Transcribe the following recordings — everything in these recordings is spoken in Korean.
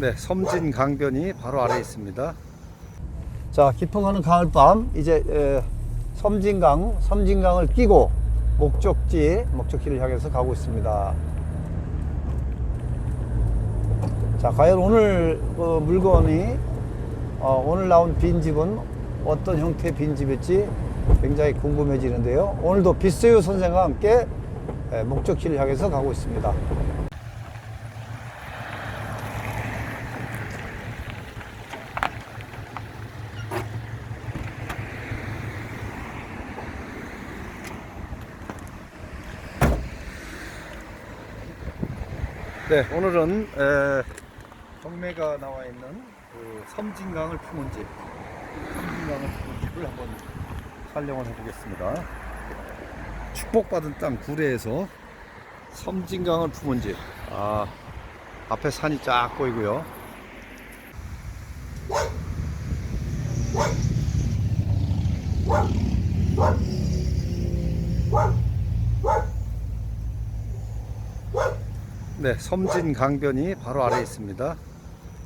네, 섬진 강변이 바로 아래에 있습니다. 자, 깊어가는 가을밤 이제 에, 섬진강, 섬진강을 끼고 목적지, 목적지를 향해서 가고 있습니다. 자, 과연 오늘 그 물건이 어, 오늘 나온 빈집은 어떤 형태의 빈집일지 굉장히 궁금해지는데요. 오늘도 비스유 선생과 함께 에, 목적지를 향해서 가고 있습니다. 네, 오늘은 에, 경매가 나와 있는 그 섬진강을 품은 집, 섬진강을 품은 집을 한번 촬영을 해보겠습니다. 축복받은 땅 구례에서 섬진강을 품은 집. 아, 앞에 산이 쫙 보이고요. 섬진강변이 바로 아래에 있습니다.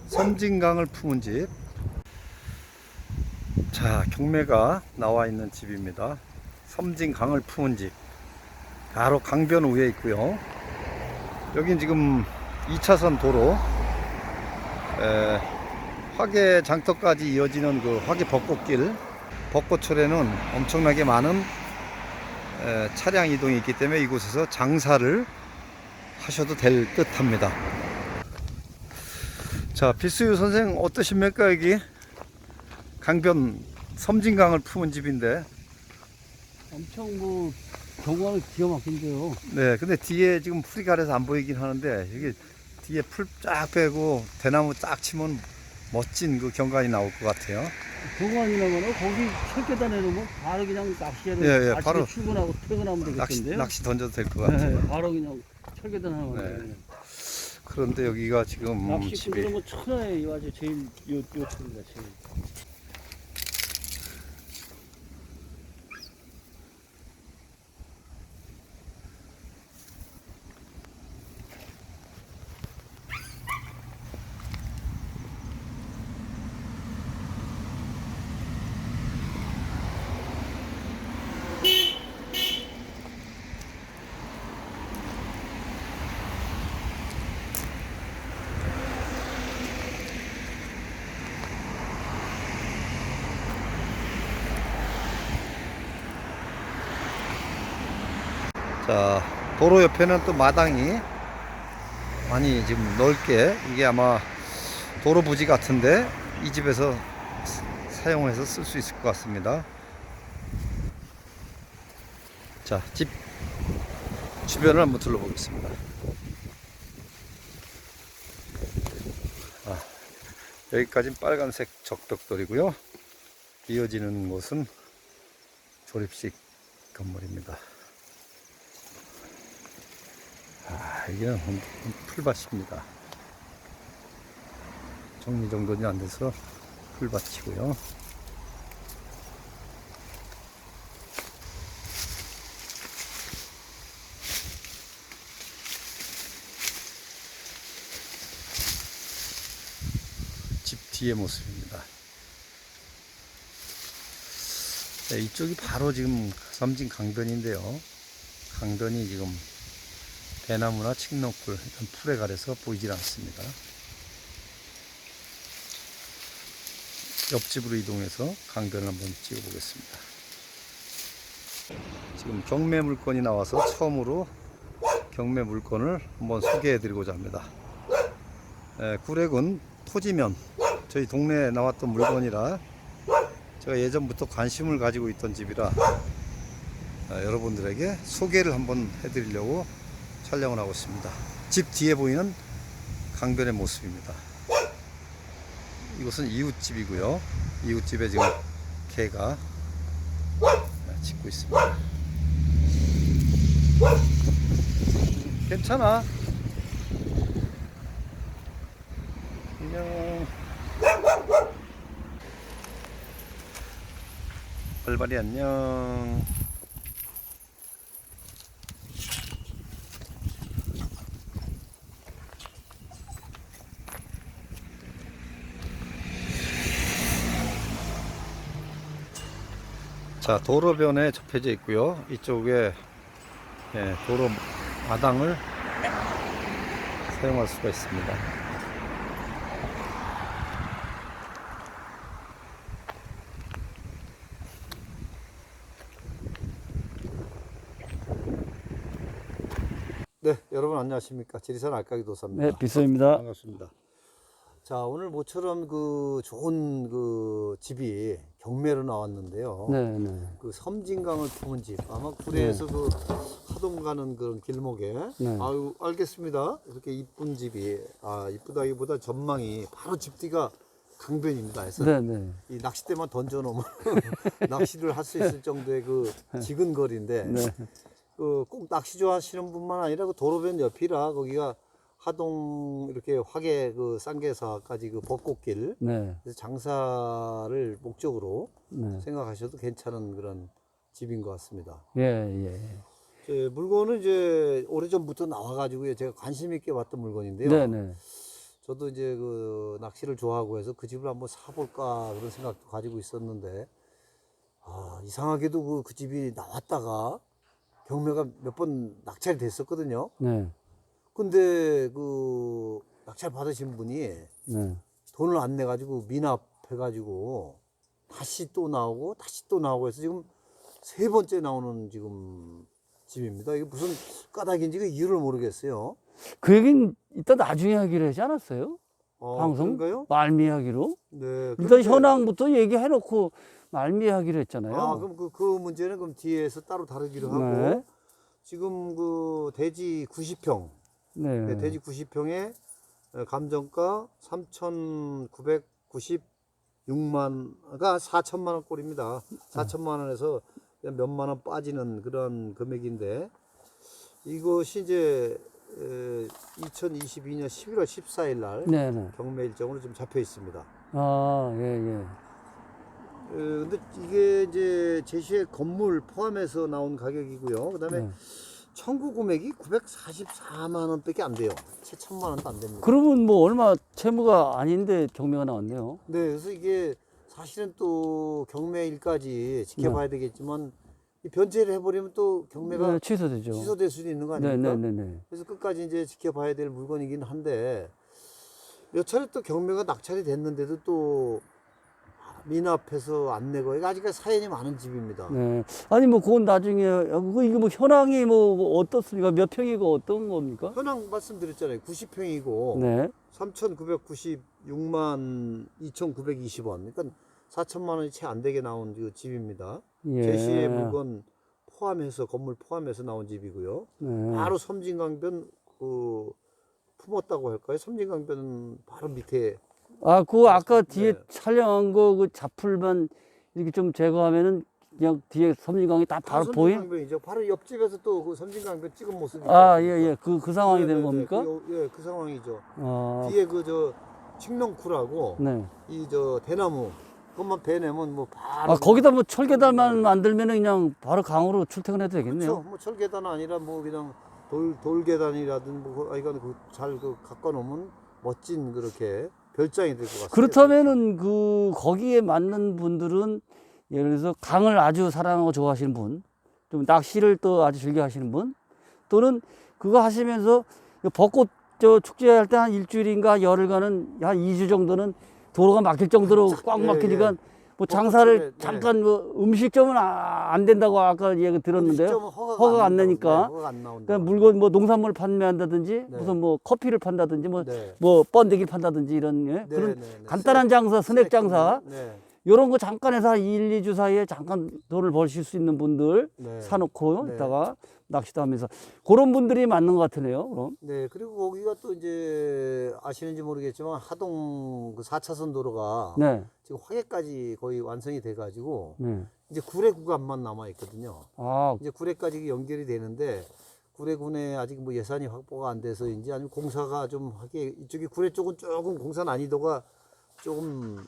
섬진강을 품은 집. 자, 경매가 나와 있는 집입니다. 섬진강을 품은 집. 바로 강변 위에 있고요. 여긴 지금 2차선 도로. 에, 화계 장터까지 이어지는 그 화계 벚꽃길. 벚꽃철에는 엄청나게 많은 에, 차량 이동이 있기 때문에 이곳에서 장사를 하셔도 될 듯 합니다. 자, 비스유 선생 어떠십니까, 여기? 강변 섬진강을 품은 집인데. 엄청 뭐 경관은 기가 막힌데요. 네, 근데 뒤에 지금 풀이 가려서 안 보이긴 하는데, 여기 뒤에 풀 쫙 빼고 대나무 딱 치면 멋진 그 경관이 나올 것 같아요. 경관이라면은 거기 철계단 해놓으면 바로 그냥 낚시하러 예, 예, 아침에 바로 출근하고 퇴근하면 낚시, 되겠던데요. 낚시 던져도 될것 네, 같아요. 바로 그냥 철계단 하면 네. 네. 그런데 여기가 지금 낚시꾼들은 집이 뭐 천하에 와서 제일 요 요청입니다. 제일. 자, 도로 옆에는 또 마당이 많이 지금 넓게 이게 아마 도로 부지 같은데 이 집에서 사용해서 쓸 수 있을 것 같습니다. 자, 집 주변을 한번 둘러보겠습니다. 아, 여기까지는 빨간색 적벽돌이고요. 이어지는 곳은 조립식 건물입니다. 아, 이게 풀밭입니다. 정리 정돈이 안 돼서 풀밭이고요. 집 뒤의 모습입니다. 네, 이쪽이 바로 지금 섬진 강변인데요. 강변이 지금 대나무나 칡농굴 이런 풀에 가려서 보이질 않습니다. 옆집으로 이동해서 강변을 한번 찍어 보겠습니다. 지금 경매 물건이 나와서 처음으로 경매 물건을 한번 소개해 드리고자 합니다. 에, 구례군 토지면 저희 동네에 나왔던 물건이라 제가 예전부터 관심을 가지고 있던 집이라 아, 여러분들에게 소개를 한번 해드리려고 촬영을 하고 있습니다. 집 뒤에 보이는 강변의 모습입니다. 이곳은 이웃집이고요. 이웃집에 지금 개가 짖고 있습니다. 괜찮아. 안녕. 발발이 안녕. 자, 도로변에 접혀져 있고요. 이쪽에 예, 도로 마당을 사용할 수가 있습니다. 네, 여러분 안녕하십니까? 지리산 알까기 도사입니다. 네, 비서입니다. 반갑습니다. 자, 오늘 모처럼 그 좋은 그 집이 경매로 나왔는데요. 네, 네. 그 섬진강을 품은 집. 아마 구례에서 그 하동 가는 그런 길목에. 네. 아유, 알겠습니다. 이렇게 이쁜 집이. 아, 이쁘다기보다 전망이 바로 집 뒤가 강변입니다. 해서 네, 네. 이 낚싯대만 던져 놓으면 낚시를 할 수 있을 정도의 그 지근 거리인데 네. 그꼭 낚시 좋아하시는 분만 아니라 그 도로변 옆이라 거기가 하동 이렇게 화계 그 쌍계사까지 그 벚꽃길 네. 그래서 장사를 목적으로 네. 생각하셔도 괜찮은 그런 집인 것 같습니다. 예, 예. 제 물건은 이제 오래전부터 나와가지고 제가 관심 있게 봤던 물건인데요. 네, 네. 저도 이제 그 낚시를 좋아하고 해서 그 집을 한번 사볼까 그런 생각도 가지고 있었는데 아 이상하게도 그, 그 집이 나왔다가 경매가 몇 번 낙찰이 됐었거든요. 네. 근데 그 낙찰 받으신 분이 네. 돈을 안 내가지고 미납해가지고 다시 또 나오고 다시 또 나오고 해서 지금 세 번째 나오는 지금 집입니다. 이게 무슨 까닭인지 그 이유를 모르겠어요. 그 얘기는 이따 나중에 하기로 하지 않았어요? 어, 방송? 그런가요? 말미하기로? 네. 일단 그런데- 현황부터 얘기해놓고 말미하기로 했잖아요. 아, 그럼 그, 그 문제는 그럼 뒤에서 따로 다루기로 하고 네. 지금 그 대지 90평, 네. 네, 대지 90평에 감정가 3,996만가 4천만 원 꼴입니다. 4천만 원에서 몇만 원 빠지는 그런 금액인데 이것이 이제 2022년 11월 14일 날 네, 네. 경매 일정으로 좀 잡혀 있습니다. 아, 예, 예. 어, 근데 이게 이제 제시의 건물 포함해서 나온 가격이고요. 그다음에 네. 청구 금액이 944만 원밖에 안 돼요. 채 천만 원도 안 됩니다. 그러면 뭐 얼마 채무가 아닌데 경매가 나왔네요. 네, 그래서 이게 사실은 또 경매일까지 지켜봐야 되겠지만 이 변제를 해버리면 또 경매가 네, 취소되죠. 취소될 수도 있는 거 네, 아닙니까? 네, 네, 네. 그래서 끝까지 이제 지켜봐야 될 물건이긴 한데 몇 차례 또 경매가 낙찰이 됐는데도 또 미납해서 안 내고 이거 아직까지 사연이 많은 집입니다. 네. 아니 뭐 그건 나중에 그거 이게 뭐 현황이 뭐 어떻습니까? 몇 평이고 어떤 겁니까? 현황 말씀드렸잖아요. 90평이고 네. 3,996만 2,920원. 그러니까 4천만 원이 채 안 되게 나온 그 집입니다. 예. 제시의 물건 포함해서 건물 포함해서 나온 집이고요. 네. 바로 섬진강변 그 품었다고 할까요? 섬진강변 바로 밑에 아, 그 아까 뒤에 네. 촬영한 거 그 자풀만 이렇게 좀 제거하면은 그냥 뒤에 섬진강이 딱 바로 보임? 섬진강변이죠. 바로 옆집에서 또 그 섬진강변 찍은 모습이 아, 예, 예. 그, 그 상황이 되는 겁니까? 그, 요- 예, 그 상황이죠. 아, 뒤에 그저 칡렁쿨하고 네. 이 저 대나무 그것만 베내면 뭐 바로 아, 거기다 뭐 철계단만 만들면은 그냥 바로 강으로 출퇴근해도 되겠네요. 그렇죠. 뭐 철계단 아니라 뭐 그냥 돌 돌계단이라든 뭐 그- 아이간 그잘그 갖고 놓으면 멋진 그렇게 별장이 될 것 같습니다. 그렇다면은 그 거기에 맞는 분들은 예를 들어서 강을 아주 사랑하고 좋아하시는 분, 좀 낚시를 또 아주 즐겨 하시는 분, 또는 그거 하시면서 그 벚꽃 저 축제할 때 한 일주일인가 열흘간은 한 2주 정도는 도로가 막힐 정도로 꽉 예, 막히니까 예. 뭐 벚꽃 장사를 축제, 네. 잠깐 뭐 음식점은 아- 안 된다고 아까 얘기 들었는데요. 허가가, 허가가 안. 네, 허가가 안. 그러니까 물건 뭐 농산물 판매한다든지 네. 무슨 뭐 커피를 판다든지 뭐 네. 뭐 번데기 판다든지 이런 예? 네, 그런. 간단한 장사, 스낵 장사 네. 이런 거 잠깐 해서 한 1, 2주 사이에 잠깐 돈을 벌실 수 있는 분들 네. 사놓고 네. 있다가 낚시도 하면서 그런 분들이 맞는 것 같으네요. 그럼 네, 그리고 거기가 또 이제 아시는지 모르겠지만 하동 그 4차선 도로가 네, 지금 화계까지 거의 완성이 돼 가지고 네. 이제 구례 구간만 남아 있거든요. 아, 이제 구례까지 연결이 되는데 구례군에 아직 뭐 예산이 확보가 안 돼서인지 아니면 공사가 좀 하게 이쪽이 구례 쪽은 조금 공사 난이도가 조금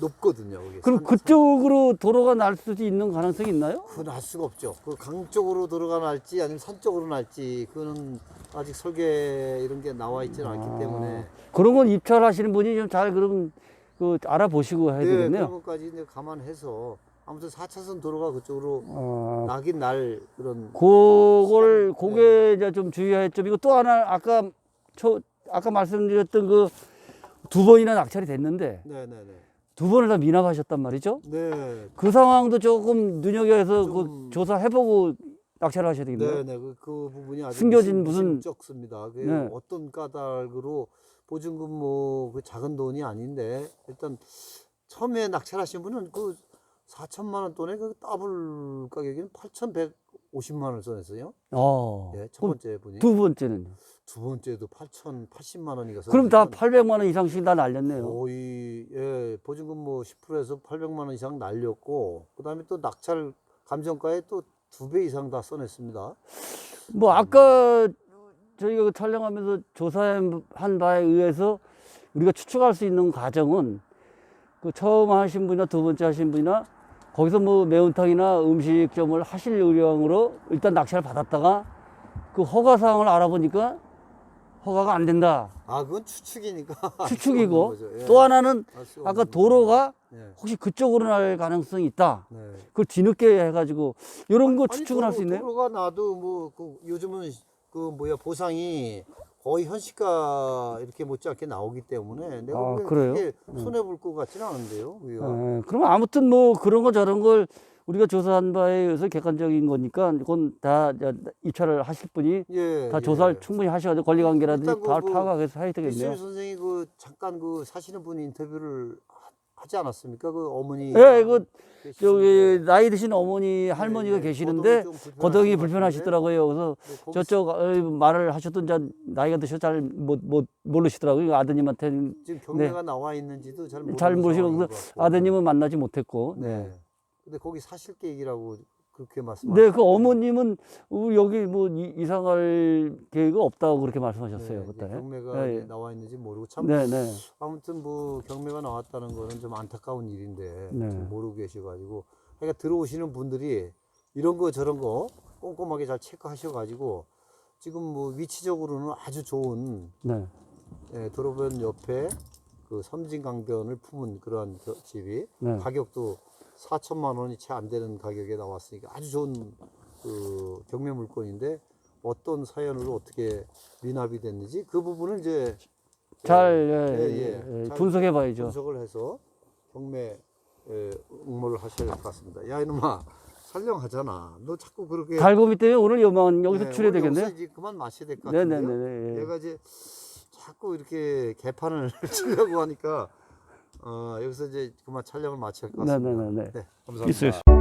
높거든요. 거기 그럼 산- 그쪽으로 도로가 날 수도 있는 가능성이 있나요? 그건 알 수가 없죠. 그 강 쪽으로 들어가 날지 아니면 산 쪽으로 날지 그거는 아직 설계 이런 게 나와 있지는 않기 아, 때문에 그런 건 입찰하시는 분이 좀 잘 그럼 그 알아보시고 해야 네, 되겠네요. 그런 것까지 이제 감안해서 아무튼 4차선 도로가 그쪽으로 어, 나긴 날 그런 그걸 네. 그게 이제 좀 주의할 점이고 또 하나 아까 초 아까 말씀드렸던 그 두 번이나 낙찰이 됐는데 네네네. 두 번을 다 미납하셨단 말이죠. 네. 그 상황도 조금 눈여겨서 좀- 그 조사해보고 낙찰을 하셔야 되겠네요. 네네. 그, 그 부분이 아주 숨겨진 무슨- 적습니다. 그 네. 어떤 까닭으로 보증금 뭐 그 작은 돈이 아닌데 일단 처음에 낙찰하신 분은 그 4천만 원 돈에 그 더블 가격에는 8,150만 원을 써냈어요. 어. 예, 첫 그럼 번째 분이 두 번째는요. 두 번째도 8,080만 원이가 그럼 다 써냈으니까 800만 원 이상씩 다 날렸네요. 거의 예 보증금 뭐 10%에서 800만 원 이상 날렸고 그다음에 또 낙찰 감정가에 또 두 배 이상 다 써냈습니다. 뭐 아까 저희가 그 촬영하면서 조사한 바에 의해서 우리가 추측할 수 있는 과정은 그 처음 하신 분이나 두 번째 하신 분이나 거기서 뭐 매운탕이나 음식점을 하실 의향으로 일단 낙찰을 받았다가 그 허가 사항을 알아보니까 허가가 안 된다. 아 그건 추측이니까 추측이고. 예. 또 하나는 알 수가 아까 도로가 거죠. 예. 혹시 그쪽으로 날 가능성이 있다. 네. 그걸 뒤늦게 해가지고 이런 거 추측을 할수 도로- 있네요. 도로가 나도 뭐 그 요즘은 그 뭐야 보상이 거의 현시가 이렇게 못지않게 나오기 때문에 내가 아, 그래요? 그게 손해 볼 것 같지는 않은데요. 예, 그럼 아무튼 뭐 그런 거 저런 걸 우리가 조사한 바에 의해서 객관적인 거니까 이건 다 입찰을 하실 분이 예. 다 예. 조사를 충분히 하셔야죠. 권리관계라든지 일단 그- 다그 파악해서 해야 되겠네요. 선생이 그 잠깐 그 사시는 분 인터뷰를 하- 하지 않았습니까? 그 어머니. 예, 그 계시는데. 저기 나이 드신 어머니 할머니가 예, 계시는데 좀 불편하신 거동이 것 불편하시더라고요. 그래서 네, 저쪽 어, 말을 하셨던 자 나이가 드셔 잘못 못 모르시더라고요. 아드님한테 지금 경매가 나와 있는지도 잘 네. 잘 모르시고. 아드님은 만나지 못했고. 네. 네. 근데 거기 사실 계획이라고 그렇게 말씀. 네, 그 어머님은 우리 여기 뭐 이- 이사갈 계획은 없다고 그렇게 말씀하셨어요 그때. 경매가 네, 예. 나와 있는지 모르고 참 네, 네. 아무튼 뭐 경매가 나왔다는 거는 좀 안타까운 일인데 네. 좀 모르고 계셔가지고 그러니까 들어오시는 분들이 이런 거 저런 거 꼼꼼하게 잘 체크하셔가지고 지금 뭐 위치적으로는 아주 좋은 네. 예, 도로변 옆에 그 섬진강변을 품은 그러한 겨- 집이 네. 가격도 4천만 원이 채 안 되는 가격에 나왔으니까 아주 좋은 그 경매 물건인데 어떤 사연으로 어떻게 미납이 됐는지 그 부분을 이제 잘 예, 예, 예. 예, 잘 분석해 봐야죠. 분석을 해서 경매 에, 응모를 하셔야 될 것 같습니다. 야 이놈아 촬영하잖아. 너 자꾸 그렇게 달고미 때문에 오늘 요만 여기서 네, 출해야. 여기서 이제 그만 마셔야 될것 네, 같은데요. 네, 네, 네. 얘가 이제 자꾸 이렇게 개판을 치려고 하니까 어, 여기서 이제 그만 촬영을 할것 네, 같습니다. 네, 네, 네. 네, 감사합니다. 있어요.